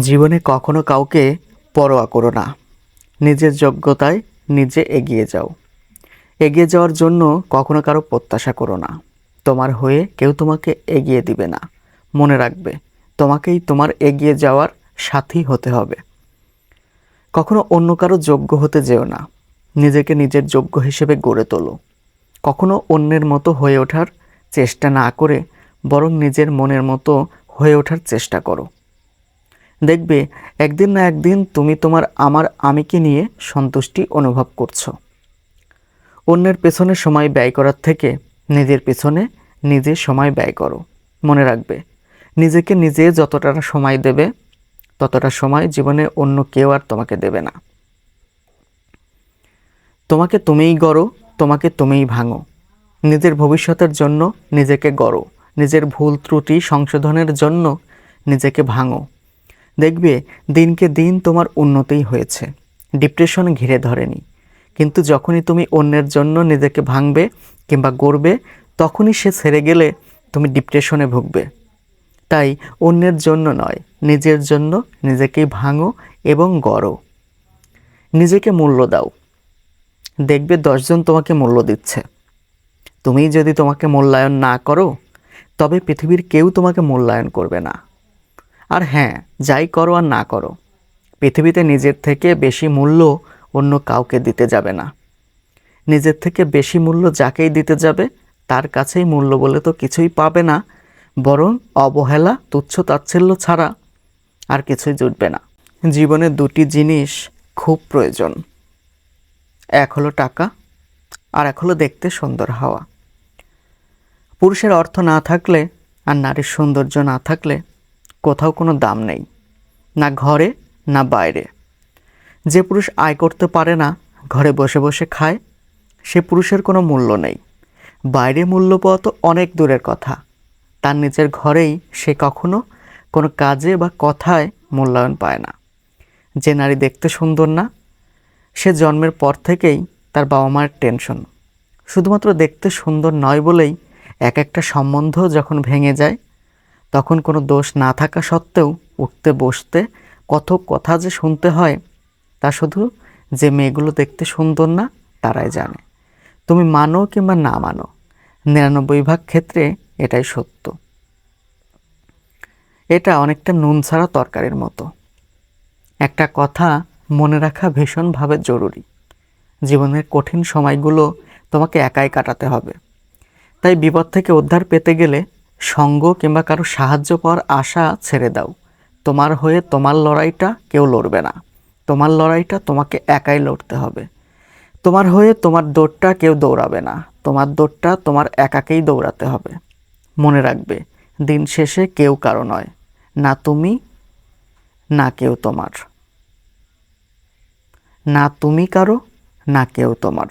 জীবনে কখনো কাউকে পরোয়া করো না। নিজের যোগ্যতায় নিজে এগিয়ে যাও। এগিয়ে যাওয়ার জন্য কখনো কারও প্রত্যাশা করো না। তোমার হয়ে কেউ তোমাকে এগিয়ে দিবে না। মনে রাখবে, তোমাকেই তোমার এগিয়ে যাওয়ার সাথী হতে হবে। কখনো অন্য কারও যোগ্য হতে যেও না। নিজেকে নিজের যোগ্য হিসেবে গড়ে তোলো। কখনো অন্যের মতো হয়ে ওঠার চেষ্টা না করে বরং নিজের মনের মতো হয়ে ওঠার চেষ্টা করো। দেখবে একদিন না একদিন তুমি তোমার আমার আমিকে নিয়ে সন্তুষ্টি অনুভব করছ। অন্যের পেছনে সময় ব্যয় করার থেকে নিজের পেছনে নিজে সময় ব্যয় করো। মনে রাখবে, নিজেকে নিজে যতটা সময় দেবে, ততটা সময় জীবনে অন্য কেউ আর তোমাকে দেবে না। তোমাকে তুমিই গড়ো, তোমাকে তুমিই ভাঙো। নিজের ভবিষ্যতের জন্য নিজেকে গড়ো, নিজের ভুল ত্রুটি সংশোধনের জন্য নিজেকে ভাঙো। দেখবে দিনকে দিন তোমার উন্নতিই হয়েছে। ডিপ্রেশন ঘিরে ধরেনি। কিন্তু যখনই তুমি অন্যের জন্য নিজেকে ভাঙবে কিংবা গড়বে, তখনই সে ছেড়ে গেলে তুমি ডিপ্রেশনে ভুগবে। তাই অন্যের জন্য নয়, নিজের জন্য নিজেকেই ভাঙো এবং গড়ো। নিজেকে মূল্য দাও। দেখবে দশজন তোমাকে মূল্য দিচ্ছে। তুমি যদি তোমাকে মূল্যায়ন না করো, তবে পৃথিবীর কেউ তোমাকে মূল্যায়ন করবে না। আর হ্যাঁ যাই করো আর না করো। পৃথিবীতে নিজের থেকে বেশি মূল্য অন্য কাউকে দিতে যাবে না। নিজের থেকে বেশি মূল্য যাকেই দিতে যাবে, তার কাছেই মূল্য বলে তো কিছুই পাবে না, বরং অবহেলা, তুচ্ছ তাচ্ছিল্য ছাড়া আর কিছুই জুটবে না। জীবনে দুটি জিনিস খুব প্রয়োজন। এক হলো টাকা, আর এক হলো দেখতে সুন্দর হওয়া। পুরুষের অর্থ না থাকলে আর নারীর সৌন্দর্য না থাকলে কোথাও কোনো দাম নেই, না ঘরে, না বাইরে। যে পুরুষ আয় করতে পারে না, ঘরে বসে বসে খায়, সে পুরুষের কোনো মূল্য নেই। বাইরে মূল্য পাওয়া তো অনেক দূরের কথা। তার নিজের ঘরেই সে কখনো কোনো কাজে বা কথায় মূল্যায়ন পায় না। যে নারী দেখতে সুন্দর না, সে জন্মের পর থেকেই তার বাবা মায়ের টেনশন। শুধুমাত্র দেখতে সুন্দর নয় বলেই এক একটা সম্বন্ধ যখন ভেঙে যায় তখন কোনো দোষ না থাকা সত্ত্বেও উঠতে বসতে কত কথা যে শুনতে হয়, তা শুধু যে মেয়েগুলো দেখতে সুন্দর না, তারাই জানে। তুমি মানো কিংবা না মানো, নিরানব্বই ভাগ ক্ষেত্রে এটাই সত্য। এটা অনেকটা নুন ছাড়া তরকারির মতো। একটা কথা মনে রাখা ভীষণভাবে জরুরি। জীবনের কঠিন সময়গুলো তোমাকে একাই কাটাতে হবে। তাই বিপদ থেকে উদ্ধার পেতে গেলে সঙ্গ কিংবা কারও সাহায্য পাওয়ার আশা ছেড়ে দাও। তোমার হয়ে তোমার লড়াইটা কেউ লড়বে না। তোমার লড়াইটা তোমাকে একাই লড়তে হবে। তোমার হয়ে তোমার দৌড়টা কেউ দৌড়াবে না। তোমার দৌড়টা তোমার একাকেই দৌড়াতে হবে। মনে রাখবে, দিন শেষে কেউ কারও নয়, না তুমি, না কেউ তোমার। না তুমি কারও, না কেউ তোমার।